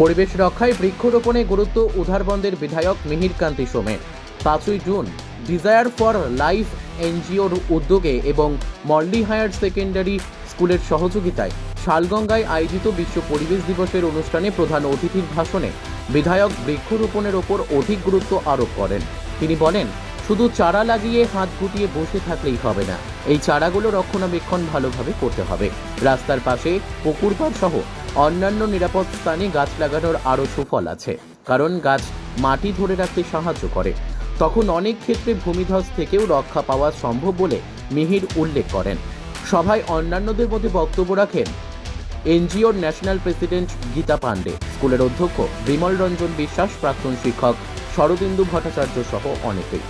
পরিবেশ রক্ষায় বৃক্ষরোপণে গুরুত্ব উধারবন্দের বিধায়ক মিহির কান্তি সোমেন। পাঁচই জুন ডিজায়ার ফর লাইফ এনজিওর উদ্যোগে এবং মল্লি হায়ার সেকেন্ডারি স্কুলের সহযোগিতায় শালগঙ্গায় আয়োজিত বিশ্ব পরিবেশ দিবসের অনুষ্ঠানে প্রধান অতিথির ভাষণে বিধায়ক বৃক্ষরোপণের ওপর অধিক গুরুত্ব আরোপ করেন। তিনি বলেন, শুধু চারা লাগিয়ে হাত গুটিয়ে বসে থাকলেই হবে না। এই চারাগুলো রক্ষণাবেক্ষণ ভালোভাবে করতে হবে। রাস্তার পাশে পুকুরপাড় সহ অন্যান্য নিরাপদ স্থানে গাছ লাগানোর আরও সুফল আছে, কারণ গাছ মাটি ধরে রাখতে সাহায্য করে। তখন অনেক ক্ষেত্রে ভূমিধস থেকেও রক্ষা পাওয়া সম্ভব বলে মিহির উল্লেখ করেন। সভায় অন্যান্যদের মধ্যে বক্তব্য রাখেন এনজিওর ন্যাশনাল প্রেসিডেন্ট গীতা পাণ্ডে, স্কুলের অধ্যক্ষ বিমল রঞ্জন বিশ্বাস, প্রাক্তন শিক্ষক শরদিন্দু ভট্টাচার্য সহ অনেকেই।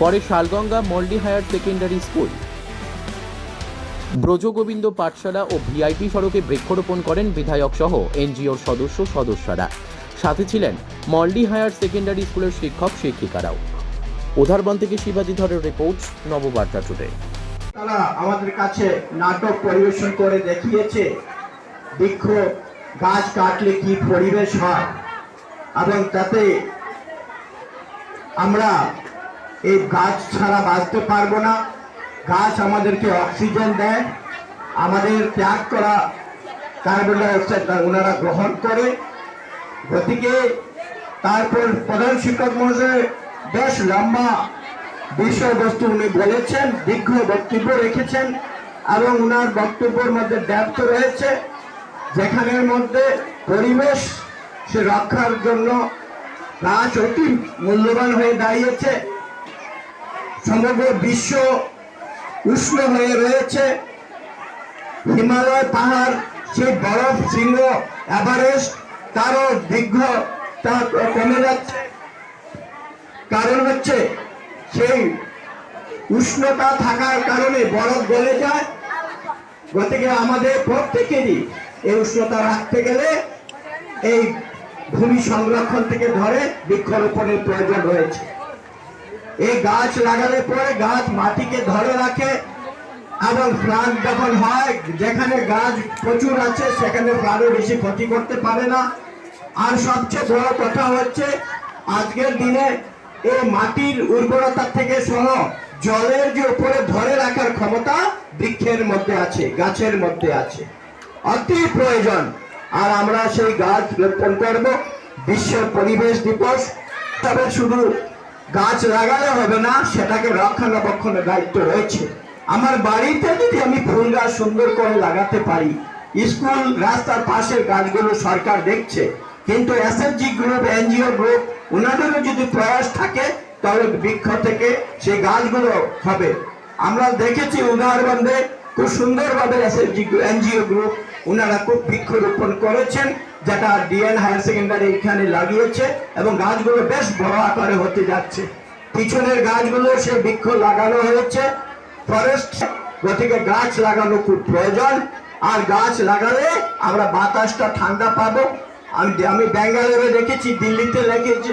পরে Shalganga Moldi higher secondary school Brajagobinda Pathshala ও ভিআইপি সড়কে বৃক্ষরোপণ করেন বিধায়ক সহ এনজিওর সদস্য সদস্যরা। সাথে ছিলেন মল্ডি হায়ার সেকেন্ডারি স্কুলের শিক্ষক শিক্ষিকারাও। উধারবন থেকে শিবাজি ধরের রিপোর্ট, নববার্তা টুডে। তারা আমাদের কাছে নাটক পরিবেশন করে দেখিয়েছে, বৃক্ষ গাছ কাটলে কি পরিবেশ হয়, এবং তাতে আমরা এই গাছ ছাড়া বাঁচতে পারব না। গাছ আমাদেরকে অক্সিজেন দেয়, আমাদের ত্যাগ করা কার্বন ডাইঅক্সাইড ওনারা গ্রহণ করে। গতিকে তারপর প্রধান শিক্ষক মহাশয় বেশ লম্বা বিষয়বস্তু উনি বলেছেন, দীর্ঘ বক্তব্য রেখেছেন এবং ওনার বক্তব্যের মধ্যে ব্যর্থ রয়েছে, যেখানের মধ্যে পরিবেশ সে রক্ষার জন্য গাছ অতি মূল্যবান হয়ে দাঁড়িয়েছে। সমগ্র বিশ্ব উষ্ণ হয়ে রয়েছে। হিমালয় পাহাড় সেই বরফ শৃঙ্গ, এভারেস্ট, তারও দীর্ঘ, তা কমে যাচ্ছে। কারণ হচ্ছে, সেই উষ্ণতা থাকার কারণে বরফ গলে যায়। গতিকে আমাদের প্রত্যেকেরই এই উষ্ণতা রাখতে গেলে এই ভূমি সংরক্ষণ থেকে ধরে বৃক্ষরোপণের প্রয়োজন রয়েছে। এই গাছ লাগালে পরে গাছ মাটিকে ধরে রাখে এবং প্রাণ যখন হয়, যেখানে গাছ প্রচুর আছে, সেখানে প্রাণও বেশি ক্ষতি করতে পারে না। আর সবচেয়ে বড় কথা হচ্ছে, আজকের দিনে এই মাটির উর্বরতা থেকে সহ জলের যে উপরে ধরে রাখার ক্ষমতা বৃক্ষের মধ্যে আছে, গাছের মধ্যে আছে। অতি প্রয়োজন। আর আমরা সেই গাছ রোপণ করব, বিশ্ব পরিবেশ দিবস। তবে শুধু গাছ লাগালে হবে না, সেটাকে রক্ষণাবেক্ষণের দায়িত্ব রয়েছে। আমার বাড়িতে যদি আমি ফুল গাছ সুন্দর করে লাগাতে পারি, স্কুল রাস্তার পাশের গাছগুলো সরকার দেখছে, কিন্তু এসএসজি গ্রুপ এনজিও গ্রুপ ওনাদেরও যদি প্রয়াস থাকে, তাহলে বৃক্ষ থেকে সেই গাছগুলো হবে। আমরা দেখেছি উদাহরণে খুব সুন্দরভাবে এসএসজি এনজিও গ্রুপ ওনারা খুব বৃক্ষরোপণ করেছেন। যেটা ডিএন হায়ার সেকেন্ডারি এখানে লাগিয়েছে এবং গাছগুলো বেশ বড় আকারে হতে যাচ্ছে। পিছনের গাছগুলো সে বৃক্ষ লাগানো হয়েছে। ফরেস্ট গতিকে গাছ লাগানো খুব প্রয়োজন। আর গাছ লাগালে আমরা বাতাসটা ঠান্ডা পাবো। আমি আমি ব্যাঙ্গালোরে দেখেছি, দিল্লিতে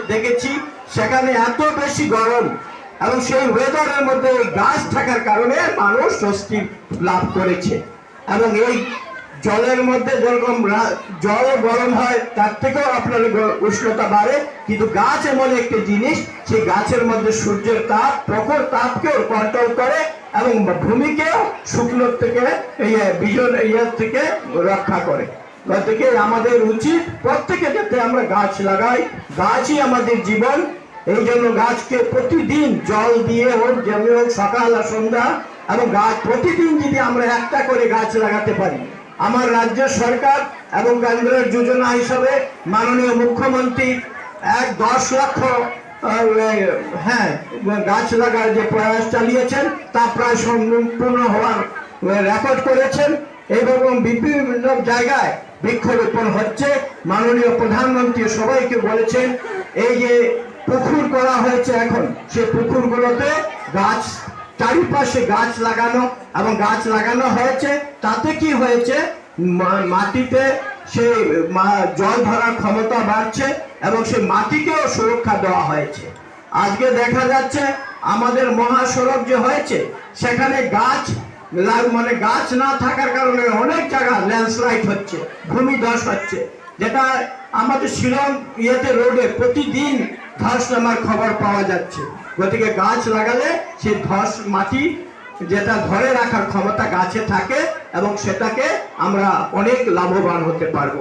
দেখেছি- সেখানে এত বেশি গরম এবং সেই ওয়েদারের মধ্যে গাছ থাকার কারণে মানুষ স্বস্তি লাভ করেছে। এবং এই জলের মধ্যে যেরকম জল গরম হয়, তার থেকেও আপনার উষ্ণতা বাড়ে। কিন্তু গাছ এমন একটি জিনিস, সেই গাছের মধ্যে সূর্যের তাপ, প্রখর তাপকেও কন্ট্রোল করে এবং ভূমিকেও শুকনোর থেকে বিজন ইয়ের থেকে রক্ষা করে। গতিকে আমাদের উচিত প্রত্যেকে যাতে আমরা গাছ লাগাই, গাছই আমাদের জীবন। এই জন্য গাছকে প্রতিদিন জল দিয়ে হোক, যেমন হোক সকাল আর সন্ধ্যা, এবং গাছ প্রতিদিন যদি আমরা একটা করে গাছ লাগাতে পারি আমার রাজ্য সরকার এবং কেন্দ্রের যোজনা হিসাবে মাননীয় মুখ্যমন্ত্রী এক দশ লক্ষ হ্যাঁ গাছ লাগার যে প্রয়াস চালিয়েছেন, তা প্রায় সম্পূর্ণ হওয়ার রেকর্ড করেছেন এবং বিভিন্ন জায়গায় বৃক্ষরোপণ হচ্ছে। মাননীয় প্রধানমন্ত্রী সবাইকে বলেছেন, এই যে পুকুর করা হয়েছে এখন, সে পুকুরগুলোতে গাছ, চারিপাশে গাছ লাগানো এবং গাছ লাগানো হয়েছে। তাতে কি হয়েছে? মাটিতে সে মা- জল ধরার ক্ষমতা বাড়ছে এবং সেই মাটিকেও সুরক্ষা দেওয়া হয়েছে। আজকে দেখা যাচ্ছে আমাদের মহাসড়ক যে হয়েছে, সেখানে গাছ মানে গাছ না থাকার কারণে অনেক জায়গা ল্যান্ডস্লাইড হচ্ছে, ভূমিধস হচ্ছে, যেটা আমাদের শিলং ইয়েতে রোডে প্রতিদিন ধস নামার খবর পাওয়া যাচ্ছে। গতিকে গাছ লাগালে সেই ধস মাটি যেটা ধরে রাখার ক্ষমতা গাছে থাকে এবং সেটাকে আমরা অনেক লাভবান হতে পারব।